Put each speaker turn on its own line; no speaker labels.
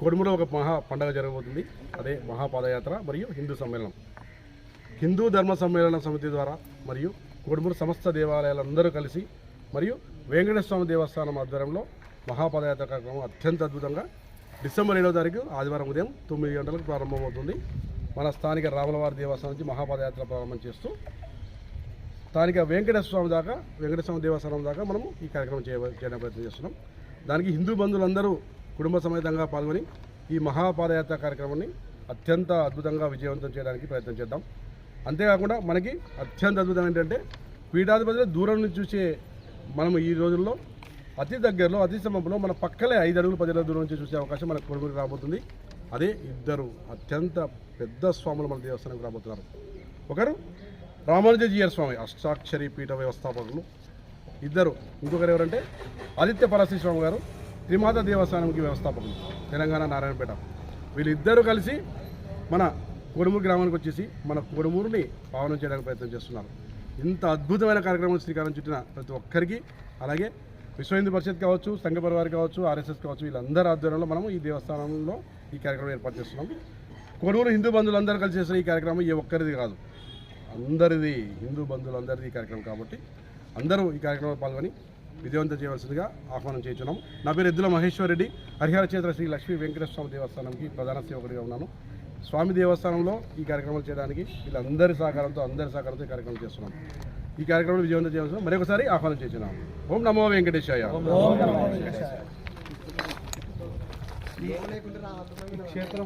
కొడుములో ఒక మహా పండగ జరగబోతుంది. అదే మహాపాదయాత్ర మరియు హిందూ సమ్మేళనం. హిందూ ధర్మ సమ్మేళన సమితి ద్వారా మరియు కొడుమూరు సమస్త దేవాలయాలందరూ కలిసి మరియు వెంకటేశ్వర స్వామి దేవస్థానం ఆధ్వర్యంలో మహాపదయాత్ర కార్యక్రమం అత్యంత అద్భుతంగా డిసెంబర్ ఏడవ తారీఖు ఆదివారం ఉదయం తొమ్మిది గంటలకు ప్రారంభమవుతుంది. మన స్థానిక రాములవారి దేవస్థానం నుంచి మహాపాదయాత్ర ప్రారంభం చేస్తూ స్థానిక వెంకటేశ్వర స్వామి దాకా వెంకటేశ్వర దేవస్థానం దాకా మనము ఈ కార్యక్రమం చేయ చేయడానికి ప్రయత్నం చేస్తున్నాం. దానికి హిందూ బంధువులందరూ కుటుంబ సమేతంగా పాల్గొని ఈ మహాపాదయాత్ర కార్యక్రమాన్ని అత్యంత అద్భుతంగా విజయవంతం చేయడానికి ప్రయత్నం చేద్దాం. అంతేకాకుండా మనకి అత్యంత అద్భుతం ఏంటంటే పీఠాధిపతులు దూరం నుంచి చూసే మనం ఈ రోజుల్లో అతి దగ్గరలో అతి సమయంలో మన పక్కలే ఐదు అడుగులు పది అడుగుల దూరం నుంచి చూసే అవకాశం మనకు కొడుకుని రాబోతుంది. అదే ఇద్దరు అత్యంత పెద్ద స్వాములు మన దేవస్థానం రాబోతున్నారు. ఒకరు రామానుజీయర్ స్వామి అష్టాక్షరి పీఠ వ్యవస్థాపకులు. ఇద్దరు ఇంకొకరు ఎవరంటే ఆదిత్య పరశ్రీ స్వామి గారు త్రిమాత దేవస్థానంకి వ్యవస్థాపకులు తెలంగాణ నారాయణపేట. వీళ్ళిద్దరూ కలిసి మన కొడుమూరు గ్రామానికి వచ్చేసి మన కొడుమూరుని పావనం చేయడానికి ప్రయత్నం చేస్తున్నారు. ఇంత అద్భుతమైన కార్యక్రమం శ్రీకారం చుట్టిన ప్రతి ఒక్కరికి అలాగే విశ్వ హిందూ పరిషత్ కావచ్చు సంఘ పరివార్ కావచ్చు ఆర్ఎస్ఎస్ కావచ్చు వీళ్ళందరి ఆధ్వర్యంలో మనం ఈ దేవస్థానంలో ఈ కార్యక్రమం ఏర్పాటు చేస్తున్నాం. కొడుమూరు హిందూ బంధువులందరూ కలిసి చేసిన ఈ కార్యక్రమం ఏ ఒక్కరిది కాదు. అందరిది హిందూ బంధువులందరిది ఈ కార్యక్రమం కాబట్టి అందరూ ఈ కార్యక్రమంలో పాల్గొని విజయవంతం చేయవలసిందిగా ఆహ్వానం చేయించున్నాం. నా పేరు ఎద్దుల మహేశ్వర్ రెడ్డి హరిహర క్షేత్ర శ్రీ లక్ష్మీ వెంకటేశ్వర స్వామి దేవస్థానంకి ప్రధాన సేవకుడిగా ఉన్నాను. స్వామి దేవస్థానంలో ఈ కార్యక్రమాలు చేయడానికి వీళ్ళందరి సహకారంతో అందరి సహకారంతో ఈ కార్యక్రమం చేస్తున్నాం. ఈ కార్యక్రమం విజయవంతం చేయవలసిన మరొకసారి ఆహ్వానం చేస్తున్నాం ఓం నమో వెంకటేశాయ.
క్షేత్రం